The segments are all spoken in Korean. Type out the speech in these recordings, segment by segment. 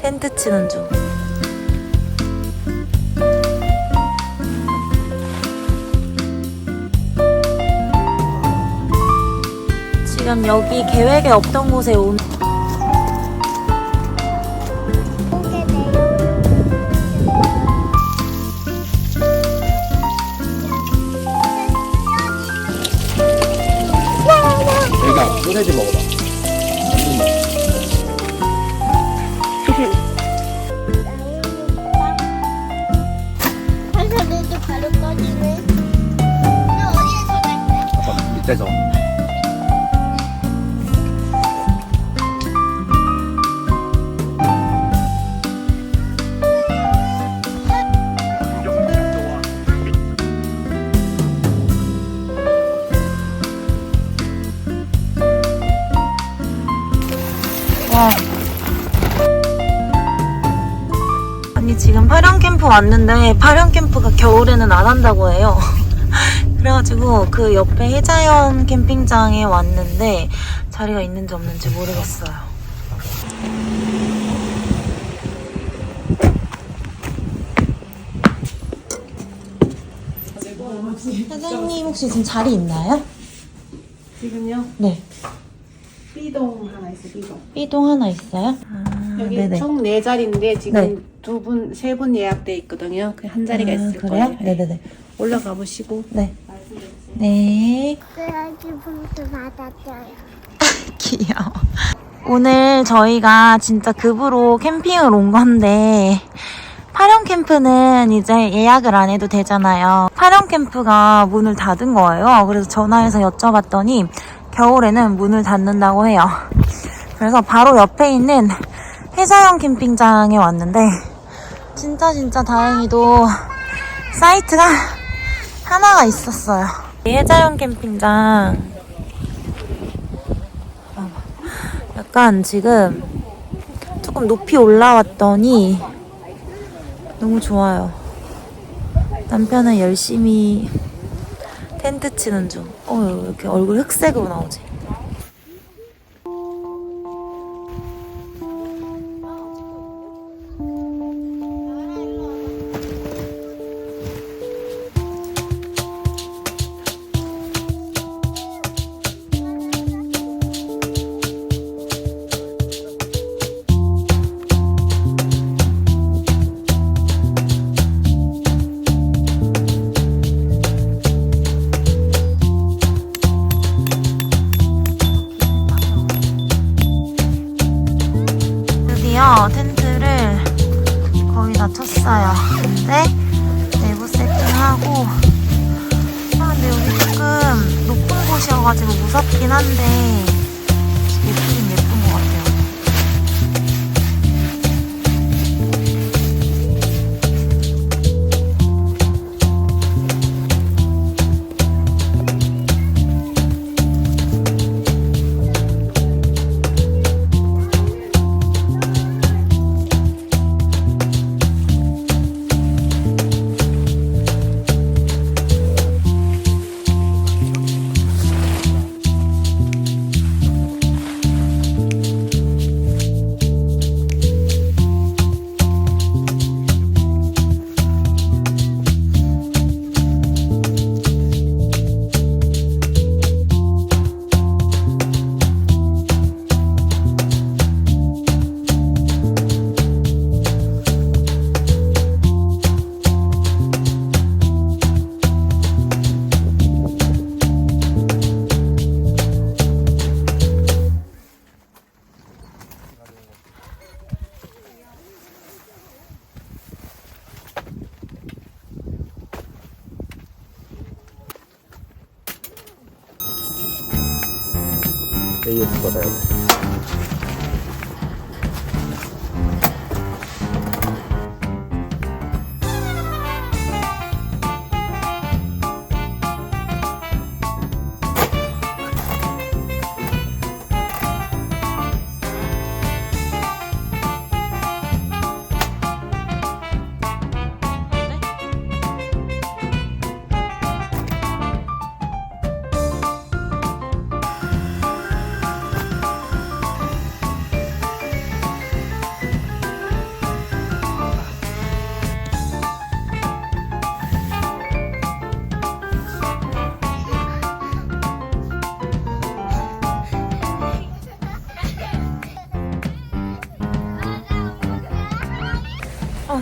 텐트 치는 중. 지금 여기 계획에 없던 곳에 온 여기가 소세지 먹어봐. 와. 아니 지금 파령 캠프 왔는데 파령 캠프가 겨울에는 안 한다고 해요. 그래가지고 그 옆에 해자연 캠핑장에 왔는데 자리가 있는지 없는지 모르겠어요. 사장님 혹시 지금 자리 있나요? 지금요? 네. B동 하나 있어 B동 B동 하나 있어요? 아, 여기 네네. 총 네 자리인데 지금 네. 두 분, 세 분 예약돼 있거든요 그 한 자리가 아, 있을 그래요? 거예요 네네네. 올라가 보시고 네. 네. 그래야지 봉투 받았어요. 귀여워. 오늘 저희가 진짜 급으로 캠핑을 온 건데, 파령 캠프는 이제 예약을 안 해도 되잖아요. 파령 캠프가 문을 닫은 거예요. 그래서 전화해서 여쭤봤더니, 겨울에는 문을 닫는다고 해요. 그래서 바로 옆에 있는 해자형 캠핑장에 왔는데, 진짜 진짜 다행히도 사이트가 하나가 있었어요. 해자형 캠핑장 약간 지금 조금 높이 올라왔더니 너무 좋아요. 남편은 열심히 텐트 치는 중. 어, 왜 이렇게 얼굴 흑색으로 나오지?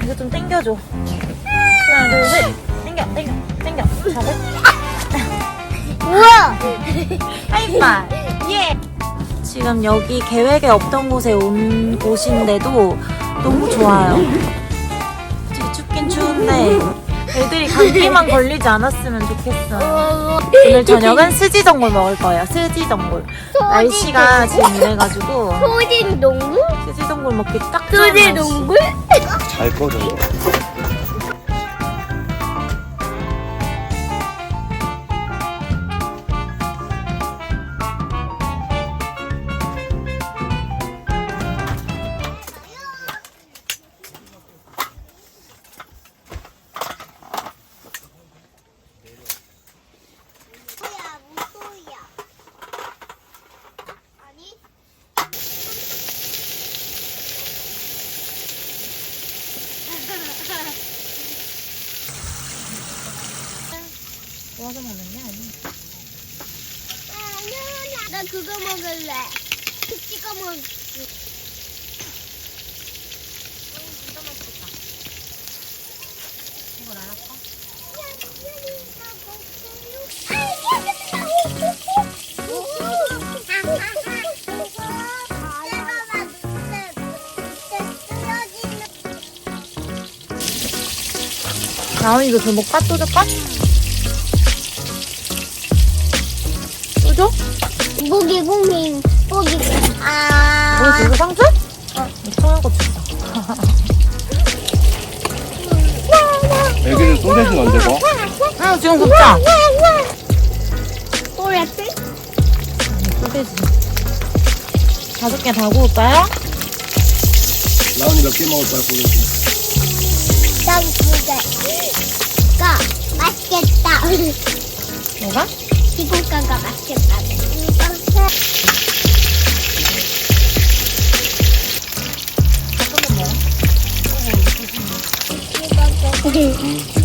이거 좀 당겨줘. 하나, 둘, 셋. 당겨, 당겨, 당겨. 잡을. 우와! 하이파이. 예. 지금 여기 계획에 없던 곳에 온 곳인데도 너무 좋아요. 되게 춥긴 추운데 애들이 감기만 걸리지 않았으면 좋겠어. 오늘 저녁은 스지전골 먹을 거예요. 스지전골. 날씨가 지금 이래가지고 소진 동굴? 스지전골 먹기 딱 좋은 소진 날씨. 동굴? 잘 꺼져 나은이도 저 먹까? 또 줄까? 또 줘? 고기 고기 고기 뭐아 이거 상주? 어. 청양 고추다. 애기는 소세지는 언제 구워? 응, 지금 굽자. 또랬지? 소세지. 다섯 개 다 구울까요? 라온이 몇 개 먹을 거야 소세지? 난 두개 가 맛있겠다 뭐가? 지구가가 맛있겠다 잠깐만 아.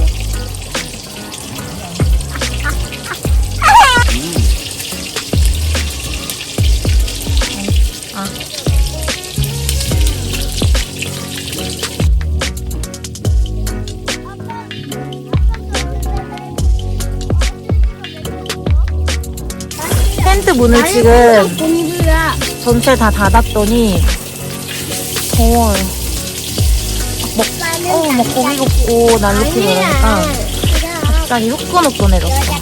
문을 지금 공주야 전체 다 닫았더니 더워요. 막, 어, 막 고기 굽고 난리치고 이러니까 갑자기 후끈후끈 해졌어.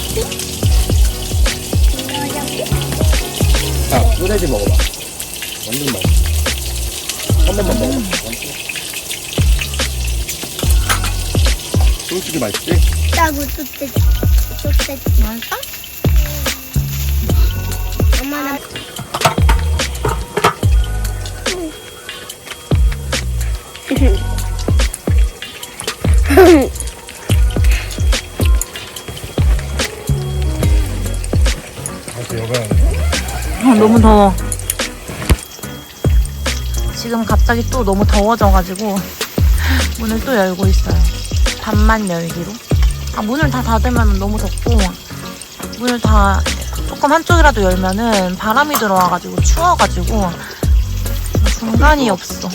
자 소세지 먹어봐. 완전 맛있어. 한 번만 먹어봐. 솔직히 맛있지? 짜고 tut대지 tut대지 맛있어? 아, 너무 더워. 지금 갑자기 또 너무 더워져가지고 문을 또 열고 있어요. 반만 열기로. 아, 문을 다 닫으면 너무 덥고 문을 다 조금 한쪽이라도 열면은 바람이 들어와가지고 추워가지고 중간이 없어.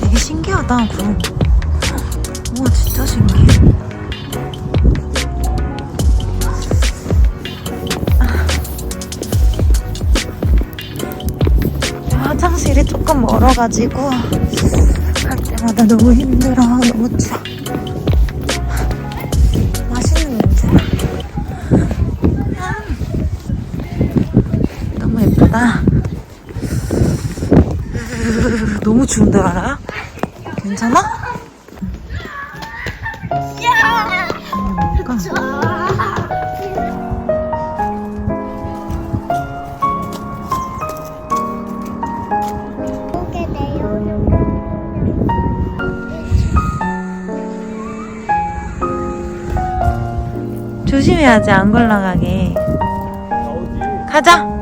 되게 신기하다, 구름. 우와, 진짜 신기해. 화장실이 조금 멀어가지고 갈 때마다 너무 힘들어 너무 추워 너무 추운데 알아요? 괜찮아? 그러니까 조심해야지 안 걸러가게 가자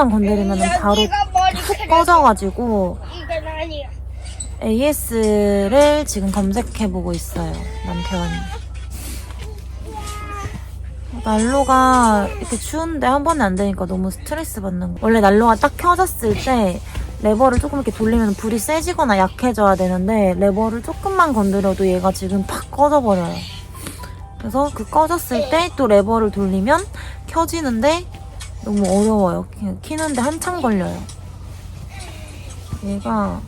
조금만 건드리면 바로 푹 꺼져가지고 이건 아니야. AS를 지금 검색해보고 있어요, 남편이. 난로가 이렇게 추운데 한 번에 안 되니까 너무 스트레스 받는 거. 원래 난로가 딱 켜졌을 때 레버를 조금 이렇게 돌리면 불이 세지거나 약해져야 되는데 레버를 조금만 건드려도 얘가 지금 팍 꺼져버려요. 그래서 그 꺼졌을 때 또 레버를 돌리면 켜지는데 너무 어려워요. 키- 키는데 한참 걸려요. 얘가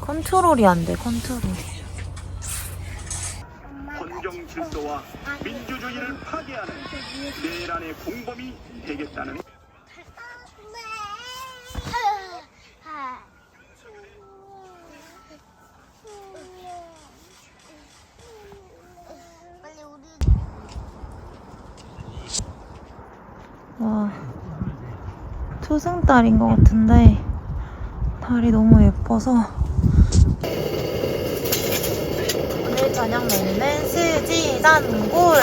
컨트롤이 안 돼, 컨트롤이. 헌정 질서와 민주주의를 파괴하는 내란의 공범이 되겠다는 와, 초승달인 것 같은데 달이 너무 예뻐서. 오늘 저녁 메뉴는 스지전골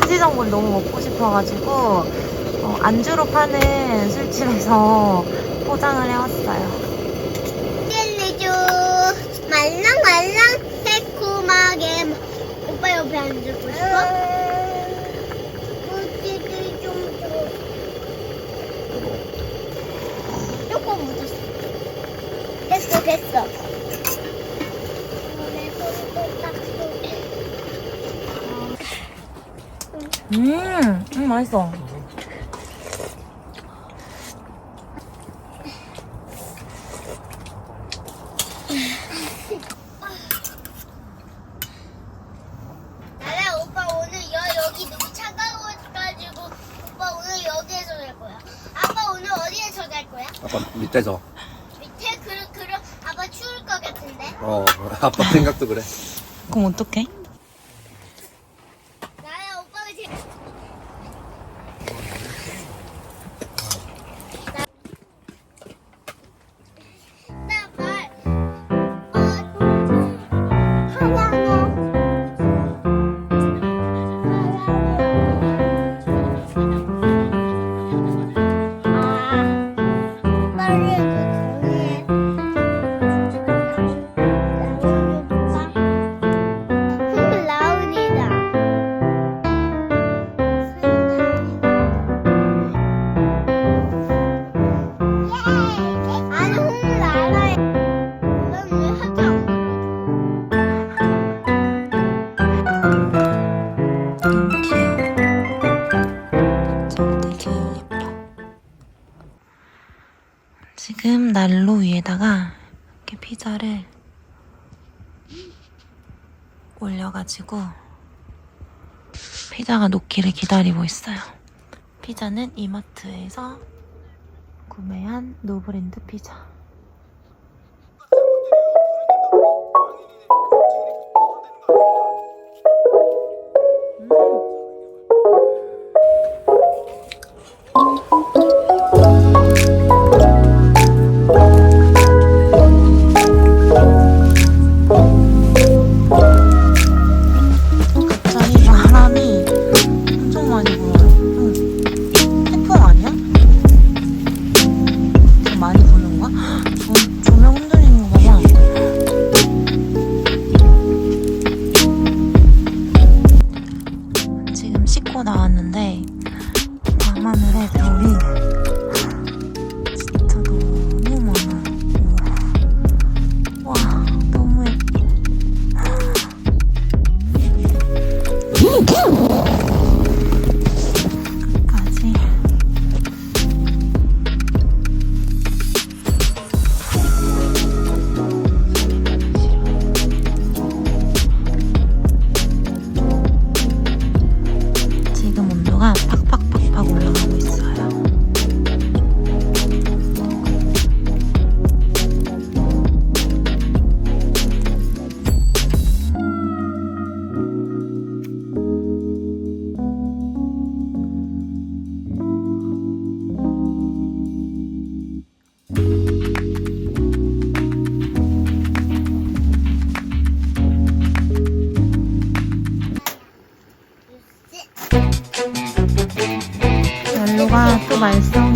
스지전골 너무 먹고 싶어가지고 어, 안주로 파는 술집에서 포장을 해왔어요. 젤리주 말랑말랑 새콤하게. 먹- 오빠 옆에 앉고 싶어? 물기를 좀 줘. 조금 묻었어. 됐어. 음, 음 맛있어 나라 오빠 오늘 여, 여기 너무 차가워가지고 오빠 오늘 여기에서 잘 거야. 아빠 오늘 어디에서 잘 거야? 아빠 밑에서. 밑에 그럼 그럼 아빠 추울 것 같은데. 어, 아빠 생각도 그래. 그럼 어떡해? 지금 난로 위에다가 이렇게 피자를 올려가지고 피자가 녹기를 기다리고 있어요. 피자는 이마트에서 구매한 노브랜드 피자. 晚上。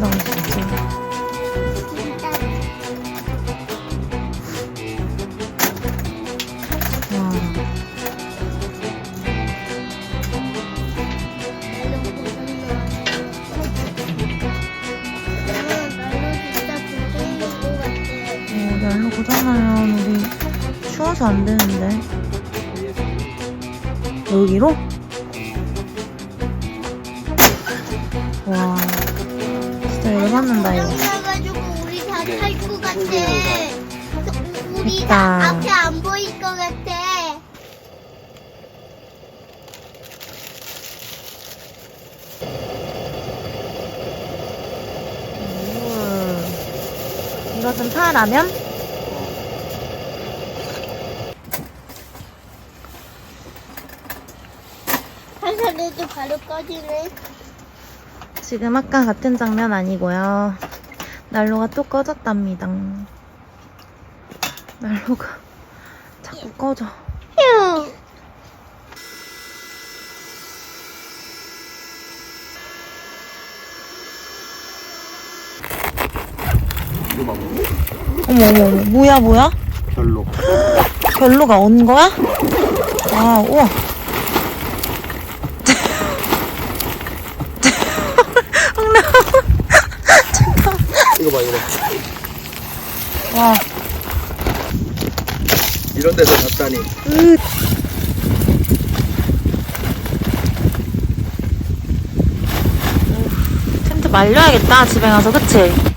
弄一下 같아. 우리가 그러니까. 앞에 안 보일 것 같아. 음. 이것은 파라면? 한살에도 바로 꺼지네. 지금 아까 같은 장면 아니고요. 난로가 또 꺼졌답니다. 난로가 자꾸 꺼져. 어머 어머 어머 뭐야 뭐야? 별로. 별로가 온 거야? 아 우와. 와. 이런 데서 잡다니. 으. 음. 텐트 말려야겠다 집에 가서 그치?